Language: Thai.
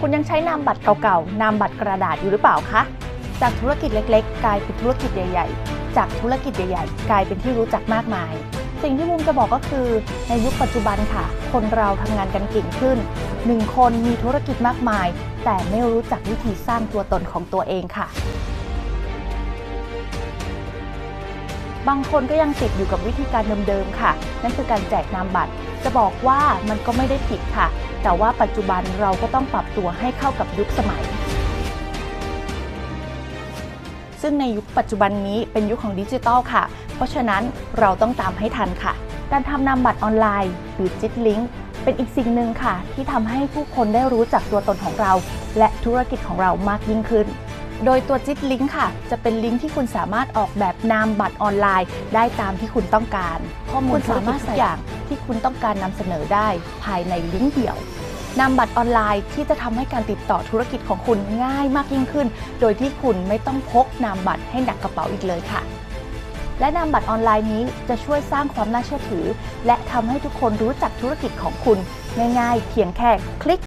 คุณยังใช้นามบัตรเก่าๆ นามบัตรกระดาษอยู่หรือเปล่าคะ จากธุรกิจเล็กๆ กลายเป็นธุรกิจใหญ่ ๆ จากธุรกิจใหญ่ ๆ กลายเป็นที่รู้จักมากมาย สิ่งที่บูมจะบอกก็คือ ในยุคปัจจุบันค่ะ คนเราทำงานกันเก่งขึ้นหนึ่งคนมีธุรกิจมากมาย แต่ไม่รู้จักวิธีสร้างตัวตนของตัวเองค่ะ บางคนก็ยังติดอยู่กับวิธีการเดิมๆค่ะ นั่นคือการแจกนามบัตร จะบอกว่ามันก็ไม่ได้ผิดค่ะ แต่ว่าปัจจุบันเราก็ต้องปรับตัวให้เข้ากับยุคสมัย ซึ่งในยุคปัจจุบันนี้เป็นยุคของดิจิทัลค่ะ เพราะฉะนั้นเราต้องตามให้ทันค่ะ การทำนามบัตรออนไลน์หรือจิตลิงก์เป็นอีกสิ่งหนึ่งค่ะ ที่ทำให้ผู้คนได้รู้จักตัวตนของเรา และธุรกิจของเรามากยิ่งขึ้น โดยตัวจิตลิงก์ค่ะ จะเป็นลิงก์ที่คุณสามารถออกแบบนามบัตรออนไลน์ ได้ตามที่คุณต้องการ ข้อมูลสามารถทุกอย่างที่คุณต้องการนำเสนอได้ภายในลิงก์เดียวนามบัตรออนไลน์ที่จะทำให้การติดต่อธุรกิจของคุณง่ายมากยิ่งขึ้น โดยที่คุณไม่ต้องพกนามบัตรให้หนักกระเป๋าอีกเลยค่ะ และนามบัตรออนไลน์นี้จะช่วยสร้างความน่าเชื่อถือ และทำให้ทุกคนรู้จักธุรกิจของคุณ ง่ายๆ เพียงแค่คลิก